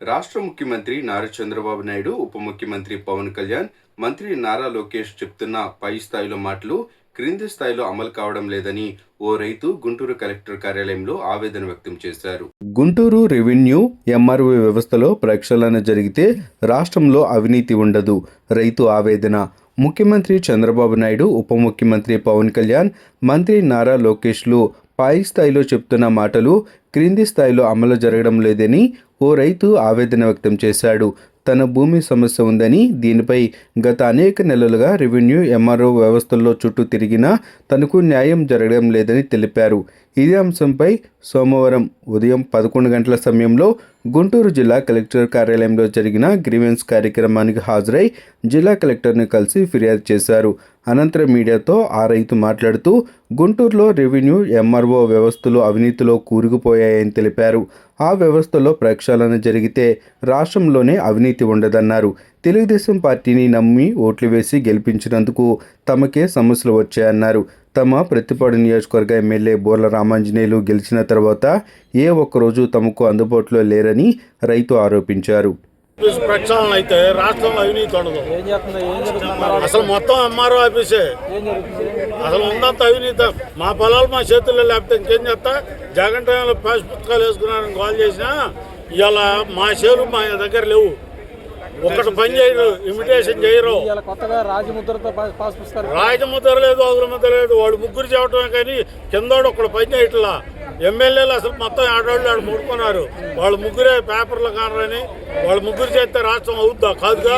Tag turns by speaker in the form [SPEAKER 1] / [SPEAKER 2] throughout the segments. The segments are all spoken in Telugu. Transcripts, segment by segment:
[SPEAKER 1] రాష్ట్ర ముఖ్యమంత్రి నారా చంద్రబాబు నాయుడు ఉప ముఖ్యమంత్రి పవన్ కళ్యాణ్ మంత్రి నారా లోకేష్ చెప్తున్న పై స్థాయిలో మాటలు క్రింది స్థాయిలో అమలు కావడం లేదని ఓ రైతు గుంటూరు కలెక్టర్ కార్యాలయంలో ఆవేదన వ్యక్తం చేశారు. గుంటూరు రెవెన్యూ ఎంఆర్ఓ వ్యవస్థలో ప్రక్షాళన జరిగితే రాష్ట్రంలో అవినీతి ఉండదు రైతు ఆవేదన. ముఖ్యమంత్రి చంద్రబాబు నాయుడు ఉప ముఖ్యమంత్రి పవన్ కళ్యాణ్ మంత్రి నారా లోకేష్లు పై స్థాయిలో చెప్తున్న మాటలు క్రింది స్థాయిలో అమలు జరగడం లేదని ఓ రైతు ఆవేదన వ్యక్తం చేశాడు. తన భూమి సమస్య ఉందని దీనిపై గత అనేక నెలలుగా రెవెన్యూ ఎంఆర్ఓ వ్యవస్థల్లో చుట్టూ తిరిగినా తనకు న్యాయం జరగడం లేదని తెలిపారు. ఇదే అంశంపై సోమవారం ఉదయం పదకొండు గంటల సమయంలో గుంటూరు జిల్లా కలెక్టర్ కార్యాలయంలో జరిగిన గ్రీవెన్స్ కార్యక్రమానికి హాజరై జిల్లా కలెక్టర్ని కలిసి ఫిర్యాదు చేశారు. అనంతరం మీడియాతో ఆ రైతు మాట్లాడుతూ గుంటూరులో రెవెన్యూ ఎంఆర్ఓ వ్యవస్థలు అవినీతిలో కూరుకుపోయాయని తెలిపారు. ఆ వ్యవస్థలో ప్రక్షాళన జరిగితే రాష్ట్రంలోనే అవినీతి ఉండదన్నారు. తెలుగుదేశం పార్టీని నమ్మి ఓట్లు వేసి గెలిపించినందుకు తమకే సమస్యలు వచ్చాయన్నారు. తమ ప్రతిపాడు నియోజకవర్గ ఎమ్మెల్యే బోర్ల రామాంజనేయులు గెలిచిన తర్వాత ఏ ఒక్కరోజు తమకు అందుబాటులో లేరని రైతు ఆరోపించారు.
[SPEAKER 2] ప్రక్షాళన అయితే రాష్ట్రంలో అవినీతి ఉండదు అసలు మొత్తం ఎంఆర్ఓ ఆఫీసే అసలు ఉందంత అవినీతి మా పొలాలు మా చేతుల్లో లేకపోతే ఇంకేం చేస్తా? జగన్ టైంలో పాస్ పుస్తకాలు వేసుకున్నారని కాల్ చేసినా ఇవాళ మా షేరు మా దగ్గర లేవు. ఒకటి పని చేయరు ఇమిటేషన్ చేయరు. రాజముద్ర లేదు అగుల ముద్ర లేదు. వాడు ముగ్గురు చెప్పడమే కానీ కిందోడు ఒకడు పని చేయట్లా. ఎమ్మెల్యేలు అసలు మొత్తం ఆడవాళ్ళు ఆడు ముడుకున్నారు. వాళ్ళు ముగ్గురే పేపర్లు కానరని వాళ్ళు ముగ్గురు చేస్తే రాష్ట్రం అవుద్దా? కాదుగా?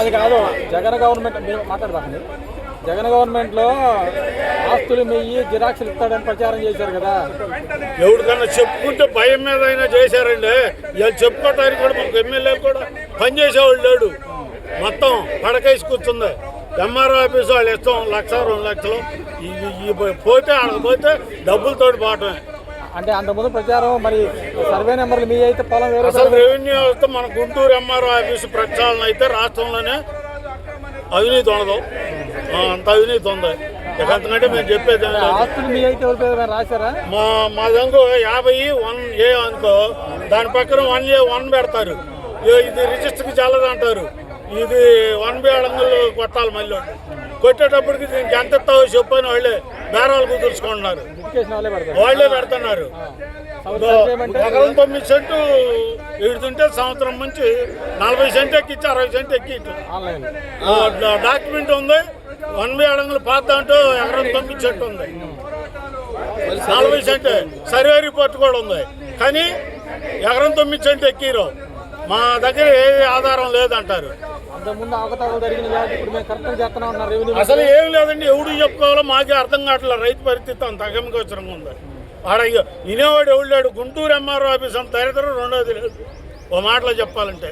[SPEAKER 3] అది కాదు. జగన్ గవర్నమెంట్ మీరు జగన్ గవర్నమెంట్లో ఆస్తులు మెయ్యి జిరాక్సులు ఇస్తాడని ప్రచారం చేశారు కదా.
[SPEAKER 2] ఎవరికన్నా చెప్పుకుంటే భయం మీద అయినా చేశారండి. ఇవాళ చెప్పుకోవటానికి కూడా మాకు ఎమ్మెల్యేలు కూడా పనిచేసేవాళ్ళు లేడు. మొత్తం పడకేసి కూర్చుంది. ఎంఆర్ఓ ఆఫీస్ వాళ్ళు ఇస్తాం లక్ష రెండు లక్షలు. పోతే ఆడకు పోతే డబ్బులతోటి పోవటమే
[SPEAKER 3] అంటే అంతకుముందు ప్రచారం మరి సర్వే నెంబర్లు మీ అయితే పొలం వేరే
[SPEAKER 2] అసలు రెవెన్యూ వ్యవస్థ మన గుంటూరు ఎంఆర్ఓ ఆఫీసు ప్రక్షాళన అయితే రాష్ట్రంలోనే అవినీతి ఉండదు. అంత అవినీతి ఉంది. ఇక అంతకంటే మేము చెప్పేది.
[SPEAKER 3] ఆస్తులు మీ అయితే రాశారా?
[SPEAKER 2] మా మా దంగు యాభై వన్ ఏ అనుకో దాని పక్కన వన్ ఏ వన్ పెడతారు. ఇది రిజిస్టర్కి చల్లదు అంటారు. ఇది వన్ బి అడంగులు కొట్టాలి మళ్ళీ కొట్టేటప్పటికి దీనికి ఎంత ఇస్తావో చెప్పని వాళ్ళే బేరాలు కుదుర్చుకుంటున్నారు.
[SPEAKER 3] వాళ్ళే
[SPEAKER 2] పెడుతున్నారు. ఎకరం తొమ్మిది సెంటు ఎడుతుంటే సంవత్సరం నుంచి నలభై సెంట్ ఎక్కిచ్చి అరవై సెంట్
[SPEAKER 3] ఆన్లైన్.
[SPEAKER 2] డాక్యుమెంట్ ఉంది. వన్ బి అడంగులు పాత ఎకరం తొమ్మిది సెంట్ ఉంది. నలభై సెంట్. సర్వే రిపోర్ట్ కూడా ఉంది. కానీ ఎకరం తొమ్మిది సెంట్ ఎక్కిరు. మా దగ్గర ఏ ఆధారం లేదంటారు. అసలు ఏం లేదండి ఎవడు చెప్పుకోవాలో మాకే అర్థం కావట్లేదు. రైతు పరిస్థితి అంత అగమగోచరంగా ఉంది. ఆడ వినేవాడు ఎవడు లేడు? గుంటూరు ఎంఆర్ఓ ఆఫీస్ అంత దరిద్రం రెండోది లేదు. ఓ మాటలో చెప్పాలంటే.